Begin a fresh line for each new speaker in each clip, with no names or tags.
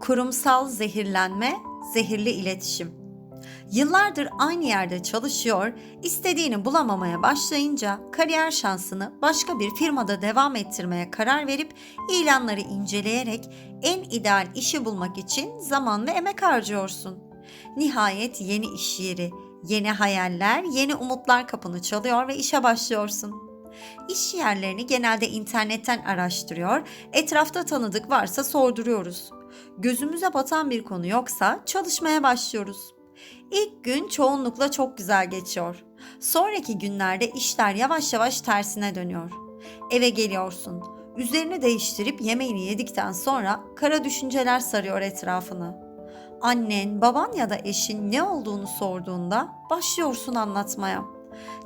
Kurumsal zehirlenme, zehirli iletişim. Yıllardır aynı yerde çalışıyor, istediğini bulamamaya başlayınca kariyer şansını başka bir firmada devam ettirmeye karar verip ilanları inceleyerek en ideal işi bulmak için zaman ve emek harcıyorsun. Nihayet yeni iş yeri, yeni hayaller, yeni umutlar kapını çalıyor ve işe başlıyorsun. İş yerlerini genelde internetten araştırıyor, etrafta tanıdık varsa sorduruyoruz. Gözümüze batan bir konu yoksa çalışmaya başlıyoruz. İlk gün çoğunlukla çok güzel geçiyor. Sonraki günlerde işler yavaş yavaş tersine dönüyor. Eve geliyorsun. Üzerini değiştirip yemeğini yedikten sonra kara düşünceler sarıyor etrafını. Annen, baban ya da eşin ne olduğunu sorduğunda başlıyorsun anlatmaya.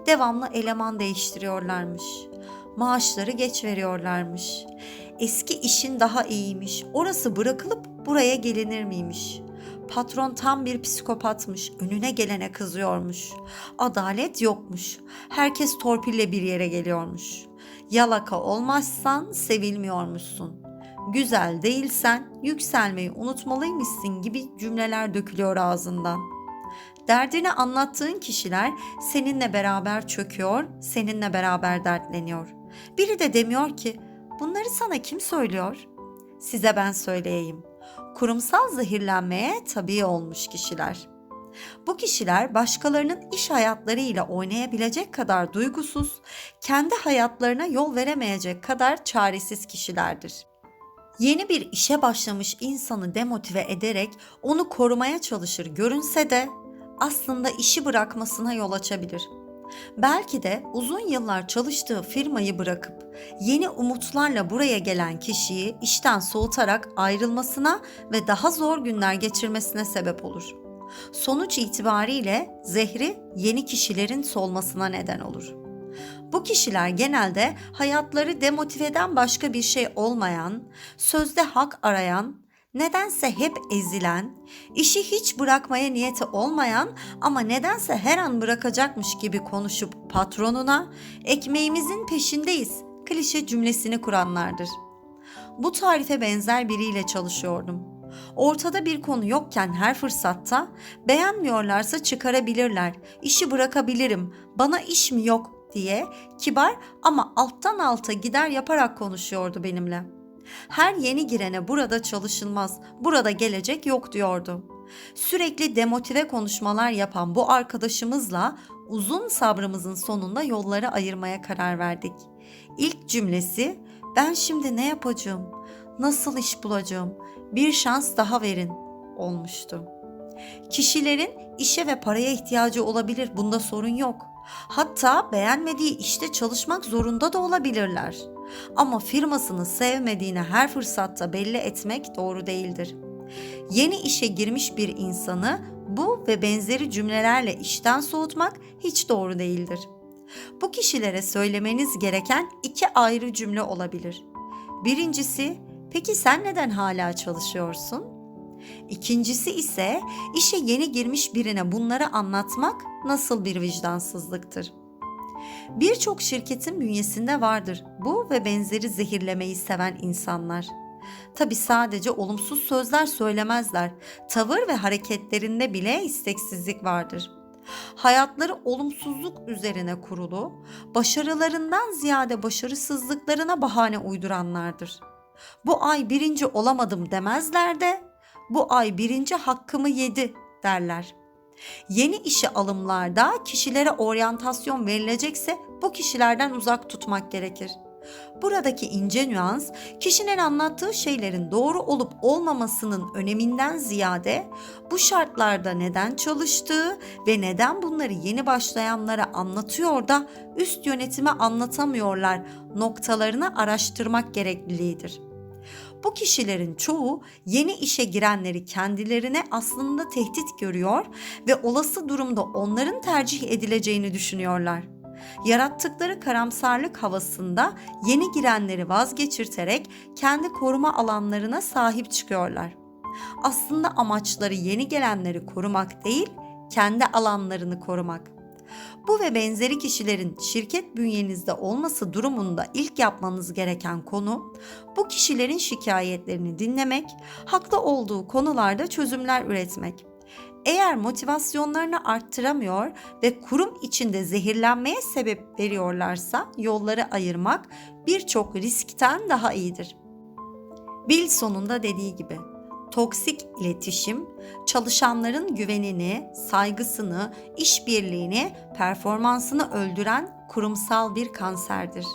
Devamlı eleman değiştiriyorlarmış. Maaşları geç veriyorlarmış. Eski işin daha iyiymiş. Orası bırakılıp buraya gelinir miymiş? Patron tam bir psikopatmış. Önüne gelene kızıyormuş. Adalet yokmuş. Herkes torpille bir yere geliyormuş. Yalaka olmazsan sevilmiyormuşsun. Güzel değilsen yükselmeyi unutmalıymışsın gibi cümleler dökülüyor ağzından. Derdini anlattığın kişiler seninle beraber çöküyor, seninle beraber dertleniyor. Biri de demiyor ki bunları sana kim söylüyor? Size ben söyleyeyim. Kurumsal zehirlenmeye tabi olmuş kişiler. Bu kişiler başkalarının iş hayatlarıyla oynayabilecek kadar duygusuz, kendi hayatlarına yol veremeyecek kadar çaresiz kişilerdir. Yeni bir işe başlamış insanı demotive ederek onu korumaya çalışır görünse de aslında işi bırakmasına yol açabilir. Belki de uzun yıllar çalıştığı firmayı bırakıp yeni umutlarla buraya gelen kişiyi işten soğutarak ayrılmasına ve daha zor günler geçirmesine sebep olur. Sonuç itibariyle zehri yeni kişilerin solmasına neden olur. Bu kişiler genelde hayatları demotiveden başka bir şey olmayan, sözde hak arayan, nedense hep ezilen, işi hiç bırakmaya niyeti olmayan ama nedense her an bırakacakmış gibi konuşup patronuna ekmeğimizin peşindeyiz klişe cümlesini kuranlardır. Bu tarife benzer biriyle çalışıyordum. Ortada bir konu yokken her fırsatta beğenmiyorlarsa çıkarabilirler, işi bırakabilirim, bana iş mi yok diye kibar ama alttan alta gider yaparak konuşuyordu benimle. Her yeni girene burada çalışılmaz, burada gelecek yok diyordu. Sürekli demotive konuşmalar yapan bu arkadaşımızla uzun sabrımızın sonunda yolları ayırmaya karar verdik. İlk cümlesi ben şimdi ne yapacağım? Nasıl iş bulacağım? Bir şans daha verin olmuştu. Kişilerin işe ve paraya ihtiyacı olabilir. Bunda sorun yok. Hatta beğenmediği işte çalışmak zorunda da olabilirler. Ama firmasını sevmediğini her fırsatta belli etmek doğru değildir. Yeni işe girmiş bir insanı bu ve benzeri cümlelerle işten soğutmak hiç doğru değildir. Bu kişilere söylemeniz gereken iki ayrı cümle olabilir. Birincisi, peki sen neden hala çalışıyorsun? İkincisi ise işe yeni girmiş birine bunları anlatmak nasıl bir vicdansızlıktır? Birçok şirketin bünyesinde vardır bu ve benzeri zehirlemeyi seven insanlar. Tabi sadece olumsuz sözler söylemezler. Tavır ve hareketlerinde bile isteksizlik vardır. Hayatları olumsuzluk üzerine kurulu, başarılarından ziyade başarısızlıklarına bahane uyduranlardır. Bu ay birinci olamadım demezler de bu ay birinci hakkımı yedi derler. Yeni işe alımlarda kişilere oryantasyon verilecekse bu kişilerden uzak tutmak gerekir. Buradaki ince nüans kişinin anlattığı şeylerin doğru olup olmamasının öneminden ziyade bu şartlarda neden çalıştığı ve neden bunları yeni başlayanlara anlatıyor da üst yönetime anlatamıyorlar noktalarını araştırmak gerekliliğidir. Bu kişilerin çoğu yeni işe girenleri kendilerine aslında tehdit görüyor ve olası durumda onların tercih edileceğini düşünüyorlar. Yarattıkları karamsarlık havasında yeni girenleri vazgeçirterek kendi koruma alanlarına sahip çıkıyorlar. Aslında amaçları yeni gelenleri korumak değil, kendi alanlarını korumak. Bu ve benzeri kişilerin şirket bünyenizde olması durumunda ilk yapmanız gereken konu bu kişilerin şikayetlerini dinlemek, haklı olduğu konularda çözümler üretmek. Eğer motivasyonlarını arttıramıyor ve kurum içinde zehirlenmeye sebep veriyorlarsa yolları ayırmak birçok riskten daha iyidir. Bill sonunda dediği gibi toksik iletişim çalışanların güvenini, saygısını, işbirliğini, performansını öldüren kurumsal bir kanserdir.